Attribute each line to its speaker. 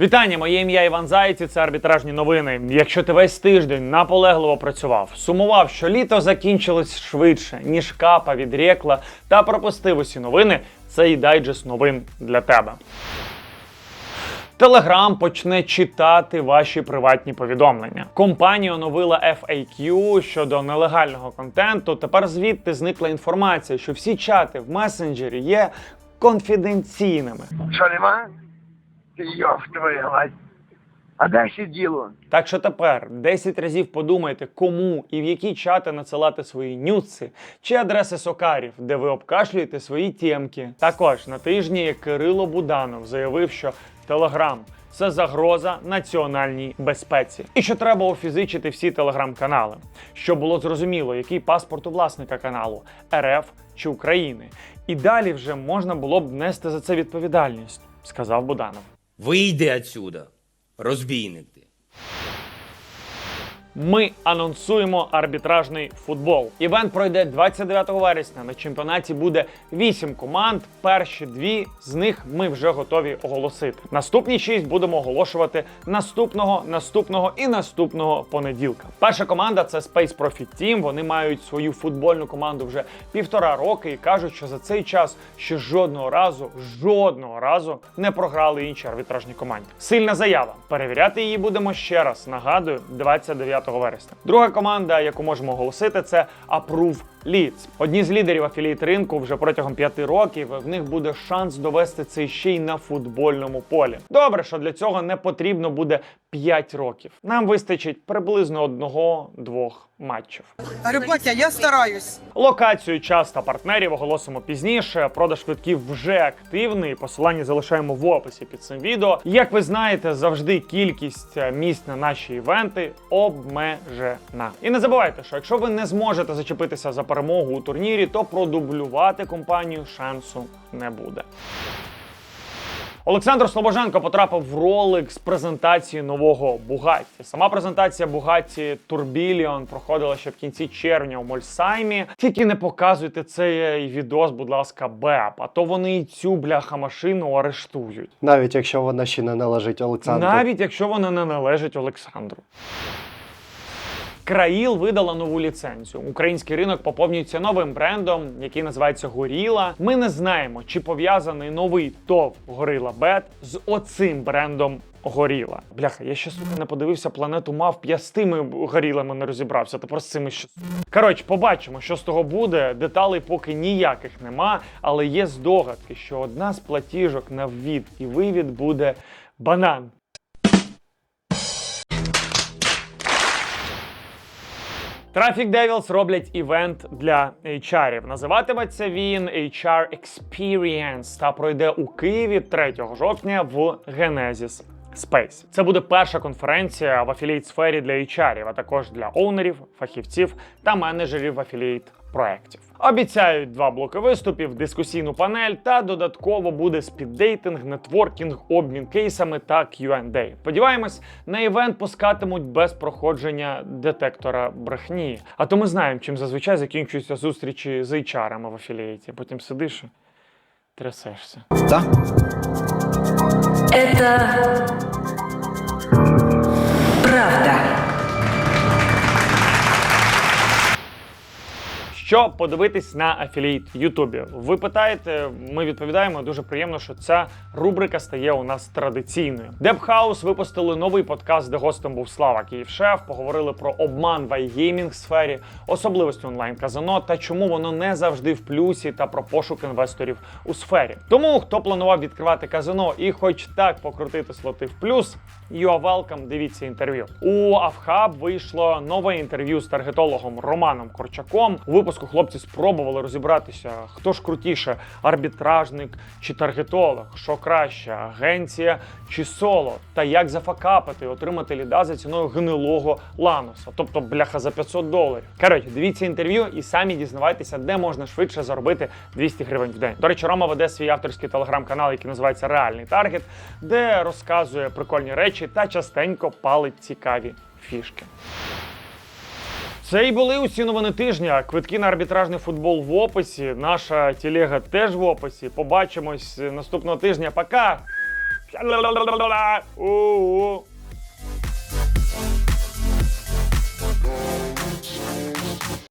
Speaker 1: Вітання, моє ім'я Іван Заєць, і це арбітражні новини. Якщо ти весь тиждень наполегливо працював, сумував, що літо закінчилось швидше, ніж капа відрекла, та пропустив усі новини, цей дайджест новин для тебе. Телеграм почне читати ваші приватні повідомлення. Компанія оновила FAQ щодо нелегального контенту. Тепер звідти зникла інформація, що всі чати в месенджері є конфіденційними.
Speaker 2: Що? Йоп твою мать. А далі діло.
Speaker 1: Так що тепер 10 разів подумайте, кому і в які чати надсилати свої нюци чи адреси сокарів, де ви обкашлюєте свої тємки. Також на тижні Кирило Буданов заявив, що Телеграм це загроза національній безпеці, і що треба офізичити всі телеграм-канали, щоб було зрозуміло, який паспорт у власника каналу РФ чи України. І далі вже можна було б нести за це відповідальність, сказав Буданов.
Speaker 3: Вийди отсюда, розбійник ти.
Speaker 1: Ми анонсуємо арбітражний футбол. Івент пройде 29 вересня. На чемпіонаті буде 8 команд. Перші дві з них ми вже готові оголосити. Наступні 6 будемо оголошувати наступного, наступного і наступного понеділка. Перша команда це Space Profit Team. Вони мають свою футбольну команду вже півтора роки і кажуть, що за цей час ще жодного разу, жодного разу не програли інші арбітражні команді. Сильна заява. Перевіряти її будемо ще раз. Нагадую, 29 вересня. Друга команда, яку можемо оголосити, це Approve Leads. Одні з лідерів афілієт ринку вже протягом п'яти років. В них буде шанс довести це ще й на футбольному полі. Добре, що для цього не потрібно буде 5 років. Нам вистачить приблизно одного-двох матчів.
Speaker 4: Ребятя, я стараюсь.
Speaker 1: Локацію, час та партнерів оголосимо пізніше. Продаж квитків вже активний. Посилання залишаємо в описі під цим відео. Як ви знаєте, завжди кількість місць на наші івенти обмежена. І не забувайте, що якщо ви не зможете зачепитися за перемогу у турнірі, то продублювати компанію шансу не буде. Олександр Слобоженко потрапив в ролик з презентації нового Бугатті. Сама презентація Бугатті Турбіліон проходила ще в кінці червня у Мольсаймі. Тільки не показуйте цей відос, будь ласка, БЕП, а то вони і цю бляха машину арештують.
Speaker 5: Навіть якщо вона ще не належить Олександру.
Speaker 1: Навіть якщо вона не належить Олександру. Країл видала нову ліцензію. Український ринок поповнюється новим брендом, який називається Горіла. Ми не знаємо, чи пов'язаний новий ТОВ Горила Бет з оцим брендом. Горіла. Бляха, я ще сука не подивився планету мавп, я з тими горілами не розібрався. Тепер з цими ще. Коротше, побачимо, що з того буде. Деталей поки ніяких нема, але є здогадки, що одна з платіжок на ввід і вивід буде банан. Traffic Devils роблять івент для HR-ів. Називатиметься він HR Experience та пройде у Києві 3 жовтня в Genesis Space. Це буде перша конференція в афілійт сфері для HR-ів, а також для оунерів, фахівців та менеджерів афілійт проєктів. Обіцяють два блоки виступів, дискусійну панель та додатково буде спіддейтинг, нетворкінг, обмін кейсами та Q&A. Сподіваємось, на івент пускатимуть без проходження детектора брехні. А то ми знаємо, чим зазвичай закінчуються зустрічі з HR-ами в афілієті. Потім сидиш і Да.
Speaker 6: Это правда.
Speaker 1: Що подивитись на афілієт Ютубі? Ви питаєте, ми відповідаємо. Дуже приємно, що ця рубрика стає у нас традиційною. Депхаус випустили новий подкаст, де гостем був Слава Київшеф. Поговорили про обман в айгеймінг сфері, особливості онлайн казино та чому воно не завжди в плюсі та про пошук інвесторів у сфері. Тому хто планував відкривати казино і хоч так покрутити слоти в плюс, you are welcome, дивіться інтерв'ю. У Авхаб вийшло нове інтерв'ю з таргетологом Романом Корчаком. У випуску хлопці спробували розібратися, хто ж крутіше, арбітражник чи таргетолог, що краще, агенція чи соло, та як зафакапити, отримати ліда за ціною гнилого лануса, тобто бляха за 500 доларів. Коротше, дивіться інтерв'ю і самі дізнавайтеся, де можна швидше заробити 200 гривень в день. До речі, Рома веде свій авторський телеграм-канал, який називається Реальний таргет, де розказує прикольні речі та частенько палить цікаві фішки. Це і були усі новини тижня. Квитки на арбітражний футбол в описі. Наша телега теж в описі. Побачимось наступного тижня. Пока!